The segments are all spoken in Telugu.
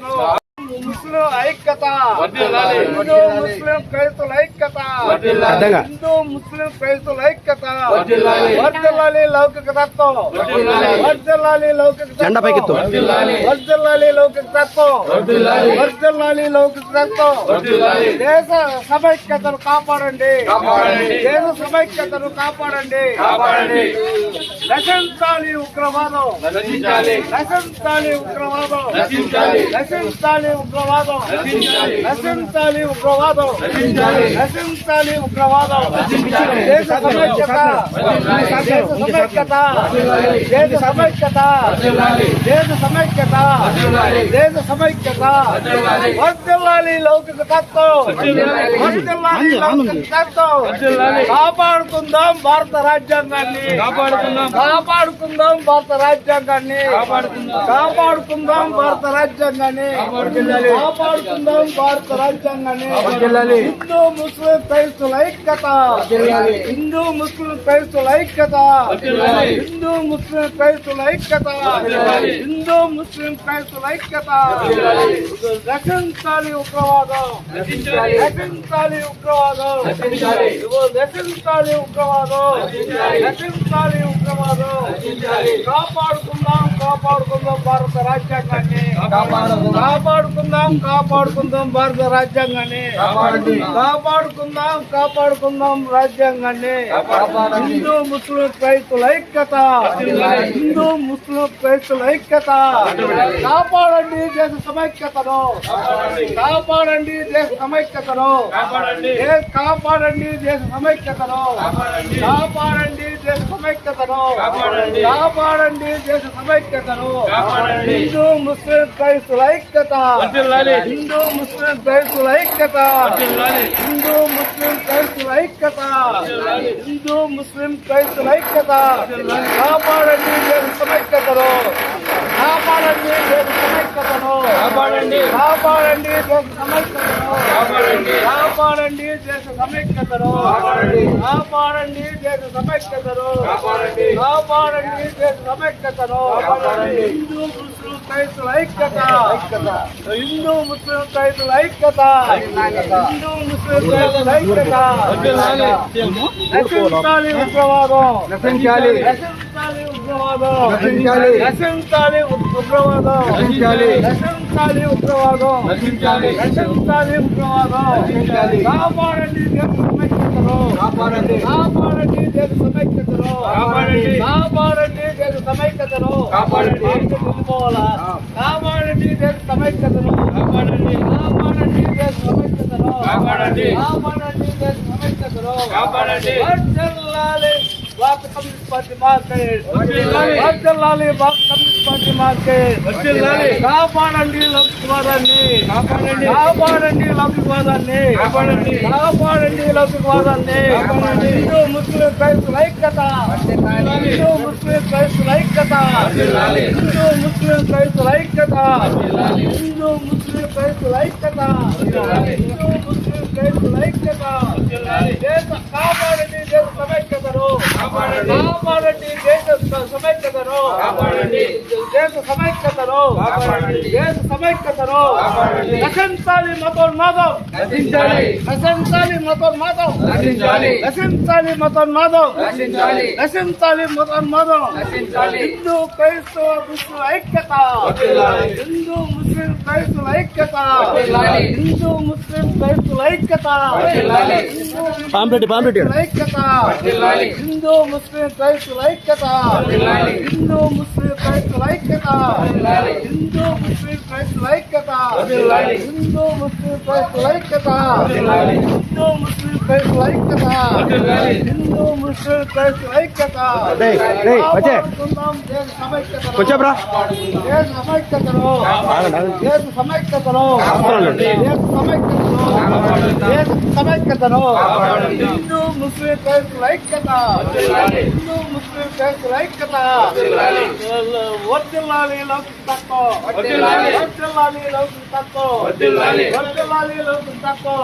Oh. ముస్లిం ఐక్యత. హిందూ ముస్లిం క్రైస్తుల ఐక్యత. హిందూ ముస్లిం క్రైస్తుల ఐక్యత. వర్ధిల్లాలి లౌకిక తత్వం. వర్ధిల్లాలి లౌకిక తత్వం. జెండా పైకెత్తు. వర్ధిల్లాలి లౌకిక తత్వం. వర్ధిల్లాలి లౌకిక తత్వం. దేశ సమైక్యతను కాపాడండి కాపాడండి. దేశ సమైక్యతను కాపాడండి కాపాడండి. నశించాలి ఉగ్రవాదం నశించాలి. ఉగ్రవాదం నశించాలి. నశించాలి ఉగ్రవాదం నశించాలి. ఉగ్రవాదం నశించాలి. ఉగ్రవాదం. దేశ సమైక్యత దేశ సమైక్యత దేశ సమైక్యత. దేశ సమైక్యత. దేశ సమైక్యత. వర్ధిల్లాలి లౌకిక తత్వం. వర్ధిల్లాలి లౌకిక తత్వం. కాపాడుకుందాం భారత రాజ్యాంగాన్ని కాపాడుకుందాం. కాపాడుకుందాం భారత రాజ్యాంగాన్ని కాపాడుకుందాం. కాపాడుకుందాం భారత రాజ్యాంగాన్ని. కాపాడుకుందాం భారత రాజ్యాంగాన్ని. హిందూ ముస్లిం క్రైస్తుల ఐక్యత. హిందూ ముస్లిం క్రైస్తుల ఐక్యత. హిందూ ముస్లిం క్రైస్తుల ఐక్యత. హిందూ ముస్లిం క్రైస్తుల ఐక్యత. రక్షించాలి ఉగ్రవాదం. రక్షించాలి ఉగ్రవాదం. రక్షించాలి ఉగ్రవాదం. రక్షించాలి ఉగ్రవాదం. కాపాడుకుందాం కాపాడుకుందాం భారత రాజ్యాంగాన్ని కాపాడుకుందాం. కాపాడుకుందాం కాపాడుకుందాం భారత రాజ్యాంగాన్ని. కాపాడుకుందాం కాపాడుకుందాం రాజ్యాంగాన్ని. హిందూ ముస్లిం క్రైస్తుల ఐక్యత. హిందూ ముస్లిం క్రైస్తుల ఐక్యత. కాపాడండి దేశ సమైక్యతను కాపాడండి. కాపాడండి దేశ సమైక్యతను కాపాడండి దేశ సమైక్యతను కాపాడండి. దేశ సమైక్యతను కాపాడండి. దేశ సమైక్యతను. హిందూ ముస్లిం క్రైస్తుల ఐక్యత. హిందూ ముస్లిం క్రైస్తుల ఐక్యత. హిందూ ముస్లిం క్రైస్తుల ఐక్యత. హిందూ ముస్లిం క్రైస్తుల ఐక్యత. కాపాడండి దేశ సమైక్యతను కాపాడండి దేశ సమైక్యతను కాపాడండి. కాపాడండి దేశ సమైక్యతను కాపాడండి. కాపాడండి దేశ సమైక్యతను కాపాడండి. దేశ సమైక్యతను కాపాడండి. దేశ సమైక్యతను. హిందూ ముస్లిం క్రైస్తుల ఐక్యత హిందూ ముస్లిం క్రైస్తుల ఐక్యత హిందూ ముస్లిం క్రైస్తుల ఐక్యత. నశించాలి ఉగ్రవాదం నశించాలి. నశించాలి ఉగ్రవాదం నశించాలి. నశించాలి ఉగ్రవాదం నశించాలి. నశించాలి ఉగ్రవాదం నశించాలి. నశించాలి ఉగ్రవాదం నశించాలి. కాపాడండి. దేశ సమైక్యతను కాపాడండి. కాపాడండి. దేశ సమైక్యతను కాపాడండి. కాపాడండి. దేశ సమైక్యతను కాపాడండి. వెళ్ళిపోవాలా కాపాడండి. దేశ సమైక్యతను కాపాడండి. కాపాడండి. దేశ సమైక్యతను కాపాడండి. కాపాడండి. దేశ సమైక్యతను కాపాడండి. వర్ధిల్లాలి భారత కమ్యూనిస్ట్ పార్టీ మార్కెట్. వర్ధిల్లాలి భారత కమ్యూనిస్ట్ పార్టీ మార్కెట్. కాపాడండి లౌకికవాదాన్ని కాపాడండి. కాపాడండి లౌకికవాదాన్ని కాపాడండి. కాపాడండి లౌకికవాదాన్ని. హిందూ ముస్లిం క్రైస్తుల ఐక్యత హిందూ ముస్లిం క్రైస్తుల ఐక్యత. హిందూ ముస్లిం క్రైస్తుల ఐక్యత. హిందూ ముస్లిం క్రైస్తుల ఐక్యత. హిందూ ముస్లిం క్రైస్తుల ఐక్యత. దేశ కాపాడండి దేశ సమైక్యతను కాపాడండి. కాపాడండి దేశ సమైక్యతను కాపాడండి. సమైక్యతను. దేశ సమైక్యతను. నశించాలి మతోన్మాదం. నశించాలి మతోన్మాదం. నశించాలి మతోన్మాదం. నశించాలి మతోన్మాదం. హిందూ క్రైస్తవ ముస్లిం ఐక్యత. హిందూ ముస్లిం క్రైస్తుల ఐక్యత. హిందూ ముస్లిం క్రైస్తుల ఐక్యత పాంప్లెట్, పాంప్లెట్. ఐక్యత. హిందూ ముస్లిం క్రైస్తుల ఐక్యత. హిందూ ముస్లిం క్రైస్తుల ఐక్యత వర్ధిల్లాలి. హిందూ ముస్లిం క్రైస్తుల ఐక్యత. హిందూ ముస్లిం క్రైస్తుల ఐక్యత. హిందూ ముస్లిం క్రైస్తుల ఐక్యత. హిందూ ముస్లిం క్రైస్తుల ఐక్యత సమైక్యతను. దేశ సమైక్యతను. దేశ సమైక్యతను. దేశ సమైక్యతను సమైక్యతను కాపాడండి. హిందూ ముస్లిం క్రైస్తుల ఐక్యత వర్ధిల్లాలి. హిందూ ముస్లిం క్రైస్తుల ఐక్యత వర్ధిల్లాలి. వర్తిల్లాలి లౌకిక తత్వం. వర్తిల్లాలి లౌకిక తత్వం. వర్తిల్లాలి లౌకిక తత్వం.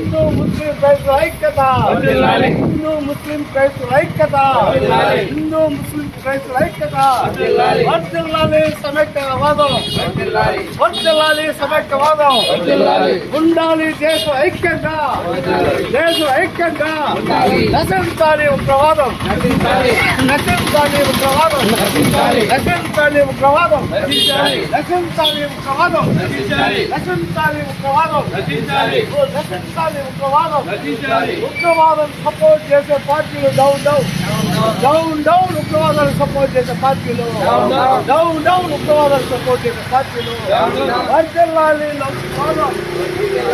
హిందూ ముస్లిం క్రైస్తుల ఐక్యత వర్ధిల్లాలి. హిందూ ముస్లిం క్రైస్తుల ఐక్యత వర్ధిల్లాలి. హిందూ ముస్లిం క్రైస్తుల ఐక్యత వర్ధిల్లాలి. వర్తిల్లాలి సమైక్యవాదం వర్ధిల్లాలి. వర్తిల్లాలి వర్ధిల్లాలి. ఉండాలి దేశం ఐక్యంగా దేశం ఐక్యంగా. నశించాలి ఉగ్రవాదం నశించాలి. ఉగ్రవాదం నశించాలి. ఉగ్రవాదం నశించాలి. ఉగ్రవాదం నశించాలి. ఉగ్రవాదం నశించాలి. ఉగ్రవాదం. ఉగ్రవాదం సపోర్ట్ చేసే పార్టీలు డౌన్ డౌన్ డౌన్ డౌన్ ఉగ్రవాదాలు సపోర్ట్ చేసే పార్టీలు. డౌన్ డౌన్ ఉగ్రవాదాలు సపోర్ట్ చేసే పార్టీలు Down,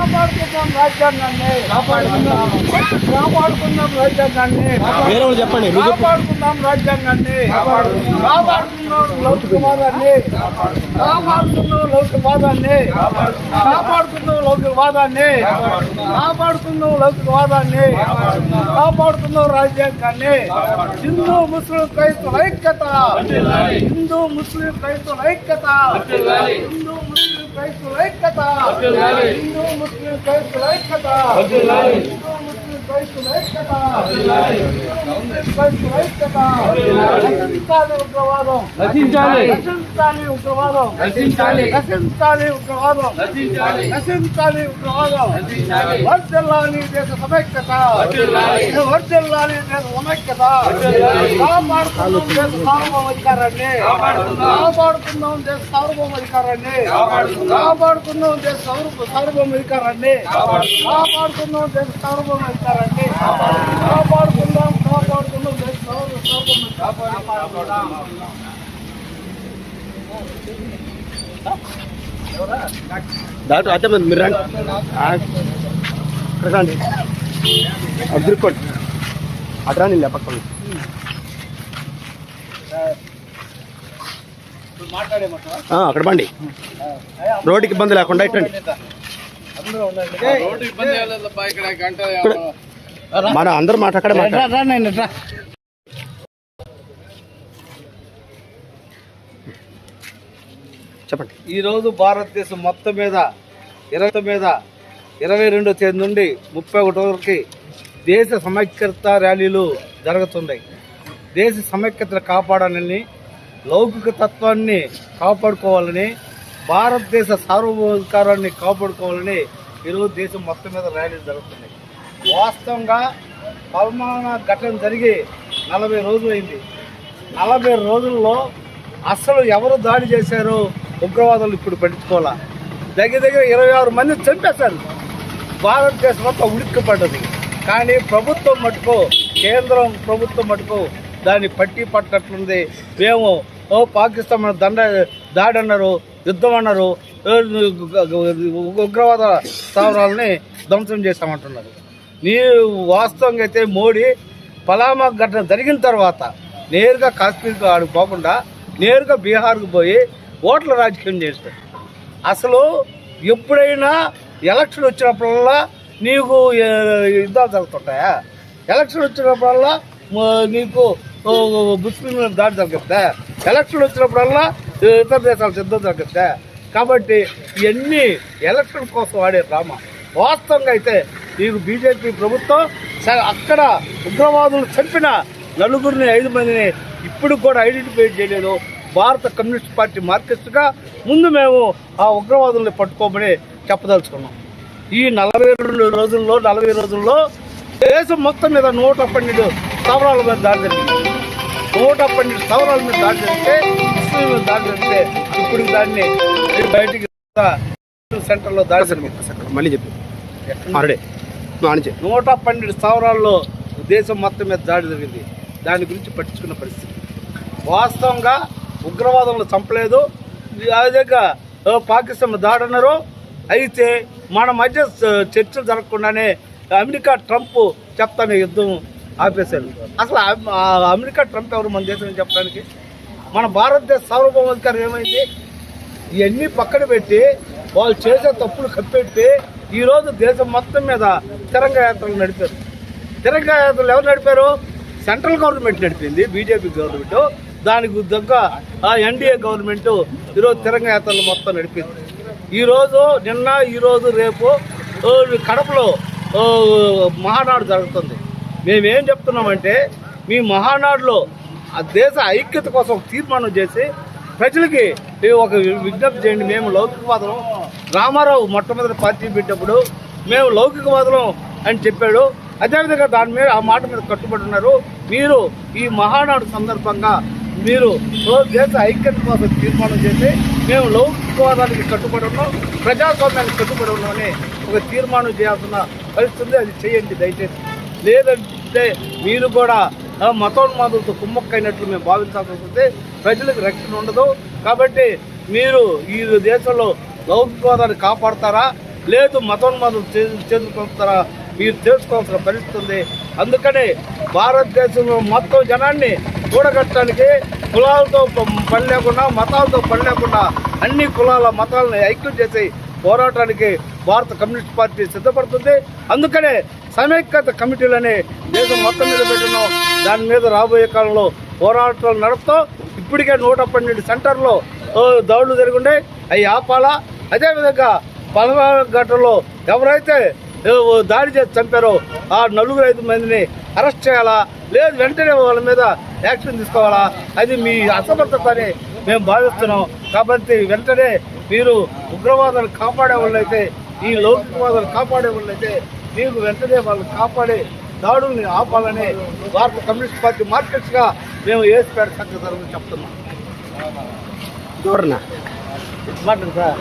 కాపాడుకుందాం రాజ్యాంగాన్ని కాపాడుకుందాం. కాపాడుకుందాం వాళ్ళు చెప్పండి నువ్వు చెప్పు కాపాడుకుందాం రాజ్యాంగాన్ని కాపాడుకుందాం. కాపాడుకుందాం లౌకికవాదాన్ని కాపాడుకుందాం లౌకికవాదాన్ని కాపాడుకుందాం లౌకికవాదాన్ని కాపాడుకుందాం లౌకికవాదాన్ని కాపాడుకుందాం రాజ్యాంగాన్ని హిందూ ముస్లిం క్రైస్తవ ఐక్యత. హిందూ ముస్లిం క్రైస్తవ ఐక్యత. హిందూ ముస్లిం క్రైస్తవ ఐక్యత. హిందూ ముస్లిం క్రైస్తవ ఐక్యత వర్ధిల్లాలి. హిందూ ముస్లిం క్రైస్తవ ఐక్యత వర్ధిల్లాలి. హిందూ ముస్లిం ఐక్యత ఉగ్రవాదం నశించాలి ఉగ్రవాదం నశించాలి. నశించాలి ఉగ్రవాదం నశించాలి. నశించాలి ఉగ్రవాదం నశించాలి. వర్ధిల్లాలి దేశ సమైక్యత. వర్ధిల్లాలి దేశ సమైక్యత. కాపాడుకుందాం దేశ సార్వభౌమాధికారాన్ని కాపాడుకుందాం. కాపాడుకుందాం దేశ సార్వభౌమాధికారాన్ని కాపాడుకుందాం. కాపాడుకుందాం దేశ సార్వ- సార్వభౌమాధికారాన్ని కాపాడుకుందాం. కాపాడుకుందాం దేశ సార్వభౌమాధికారాన్ని కాపాడుకుందాం కాపాడుకుందాం దేశ సార్వ- సార్వభౌమాధికారాన్ని కాపాడుకుందాం డాక్టర్ అయితే మీరు రండి. ఇక్కడ రండి అటు తిరుక్కోండి అటు రండి ఇలా పక్కన అక్కడ బండి. రోడ్డుకి ఇబ్బంది లేకుండా ఇట్టండి. మన అందరు మాట అక్కడే మాట్లాడు చెప్పండి. ఈరోజు భారతదేశం మొత్తం మీద ఇరవై మీద ఇరవై రెండో తేదీ నుండి ముప్పై ఒకటి వరకు దేశ సమైక్యత ర్యాలీలు జరుగుతున్నాయి. దేశ సమైక్యతను కాపాడాలని లౌకిక తత్వాన్ని కాపాడుకోవాలని భారతదేశ సార్వభౌమాధికారాన్ని కాపాడుకోవాలని ఈరోజు దేశం మొత్తం మీద ర్యాలీలు జరుగుతున్నాయి. వాస్తవంగా పల్మానా ఘటన జరిగి నలభై రోజులు అయింది నలభై రోజుల్లో అసలు ఎవరు దాడి చేశారో? ఉగ్రవాదులు ఇప్పుడు పట్టించుకోవాలా దగ్గర దగ్గర ఇరవై ఆరు మంది చంపేశారు. భారతదేశం అంతా ఉడిక్కిపడ్డది కానీ ప్రభుత్వం మటుకు కేంద్రం ప్రభుత్వం మటుకు దాన్ని పట్టి పట్టినట్లుంది మేము ఓ పాకిస్తాన్ దండ దాడి అన్నారు యుద్ధం అన్నారు ఉగ్రవాద స్థావరాలని ధ్వంసం చేశామంటున్నారు. నీ వాస్తవంగా అయితే మోడీ పలామా ఘటన జరిగిన తర్వాత నేరుగా కాశ్మీర్కి ఆడికి పోకుండా నేరుగా బీహార్కు పోయి ఓట్ల రాజకీయం చేస్తాడు అసలు ఎప్పుడైనా ఎలక్షన్ వచ్చినప్పుడల్లా నీకు యుద్ధాలు జరుగుతుంటాయా? ఎలక్షన్ వచ్చినప్పుడల్లా నీకు ముస్లింల దాడి జరుగుతుందా ఎలక్షన్ వచ్చినప్పుడల్లా ఇతర దేశాలకు సిద్ధం జరుగుతుందా కాబట్టి ఇవన్నీ ఎలక్షన్ కోసం వాడే డ్రామా. వాస్తవంగా అయితే నీకు బీజేపీ ప్రభుత్వం స- అక్కడ ఉగ్రవాదులు చంపిన నలుగురిని ఐదు మందిని ఇప్పుడు కూడా ఐడెంటిఫై చేయలేదు. భారత కమ్యూనిస్ట్ పార్టీ మార్కెట్గా ముందు మేము ఆ ఉగ్రవాదుల్ని పట్టుకోమని చెప్పదలుచుకున్నాం. ఈ నలభై రెండు రోజుల్లో నలభై రోజుల్లో దేశం మొత్తం మీద నూట పన్నెండు స్థావరాల మీద దాడి జరిగింది. నూట పన్నెండు స్థావరాల మీద దాడి జరిగితే ముస్లిం మీద దాడి జరిగితే ఇప్పుడు దాన్ని బయటికి సెంటర్లో దాడి జరిగింది. మళ్ళీ చెప్పు నూట పన్నెండు స్థావరాల్లో దేశం మొత్తం మీద దాడి జరిగింది. దాని గురించి పట్టించుకున్న పరిస్థితి. వాస్తవంగా ఉగ్రవాదంలో చంపలేదు. అదేగా పాకిస్తాన్ దాడన్నారు. అయితే మన మధ్య చర్చలు జరగకుండానే అమెరికా ట్రంప్ చెప్తాను యుద్ధం ఆపేశారు. అసలు ఆ- అమెరికా ట్రంప్ ఎవరు మన దేశం చెప్పడానికి? మన భారతదేశ సార్వభౌమాధికారం ఏమైంది? ఇవన్నీ పక్కన పెట్టి వాళ్ళు చేసే తప్పులు కప్పెట్టి ఈరోజు దేశం మొత్తం మీద తిరంగా యాత్రలు నడిపారు. తిరంగా యాత్రలు ఎవరు నడిపారు? సెంట్రల్ గవర్నమెంట్ నడిపింది బీజేపీ గవర్నమెంట్. దానికి దగ్గ ఆ ఎన్డీఏ గవర్నమెంట్ ఈరోజు తిరంగ యాత్రలు మొత్తం నడిపింది. ఈరోజు నిన్న ఈరోజు రేపు కడపలో మహానాడు జరుగుతుంది. మేమేం చెప్తున్నామంటే మీ మహానాడులో ఆ దేశ ఐక్యత కోసం తీర్మానం చేసి ప్రజలకి ఒక విజ్ఞప్తి చేయండి మేము లౌకికవాదం. రామారావు మొట్టమొదటి పార్టీ పెట్టినప్పుడు మేము లౌకికవాదం అని చెప్పాడు. అదేవిధంగా దాని మీద ఆ మాట మీద కట్టుబడి ఉన్నారు. మీరు ఈ మహానాడు సందర్భంగా మీరు దేశ ఐక్యత కోసం తీర్మానం చేసి మేము లౌకికవాదానికి కట్టుబడి ఉన్నాం ప్రజాస్వామ్యానికి కట్టుబడి ఉన్నామని ఒక తీర్మానం చేయాల్సిన పరిస్థితి ఉంది. అది చేయండి దయచేసి. లేదంటే మీరు కూడా మతోన్మాదులతో కుమ్మక్కైనట్లు మేము భావించాల్సి వస్తుంది ప్రజలకు రక్షణ ఉండదు. కాబట్టి మీరు ఈ దేశంలో లౌకికవాదాన్ని కాపాడతారా? లేదు మతోన్మాదులు చేదుకుంటారా మీరు తెలుసుకోవాల్సిన పరిస్థితి ఉంది. అందుకని భారతదేశంలో మొత్తం జనాన్ని కూడగట్టడానికి కులాలతో పని లేకుండా మతాలతో పని లేకుండా అన్ని కులాల మతాలను ఐక్యం చేసి పోరాటానికి భారత కమ్యూనిస్ట్ పార్టీ సిద్ధపడుతుంది. అందుకనే సమైక్యత కమిటీలని దేశం మొత్తం మీద పెట్టినాం. దాని మీద రాబోయే కాలంలో పోరాటాలు నడుపుతాం. ఇప్పటికే నూట పన్నెండు సెంటర్లో ఓ, దాడులు జరిగి అవి ఆపాలా? అదేవిధంగా పదహారు ఘట్టంలో ఎవరైతే దాడి చేసి చంపారో ఆ నలుగురు ఐదు మందిని అరెస్ట్ చేయాలా? లేదు వెంటనే వాళ్ళ మీద యాక్షన్ తీసుకోవాలా? అది మీ అసమర్థత అని మేము భావిస్తున్నాం. కాబట్టి వెంటనే మీరు ఉగ్రవాదాన్ని కాపాడే వాళ్ళైతే ఈ లౌకికవాదాన్ని కాపాడే వాళ్ళైతే మీకు వెంటనే వాళ్ళు కాపాడే దాడుల్ని ఆపాలని భారత కమ్యూనిస్ట్ పార్టీ మార్కెట్స్గా మేము ఏసుపేట సంఘ తరఫున చెప్తున్నాం. చూడన్నా మాట్లాడు సార్.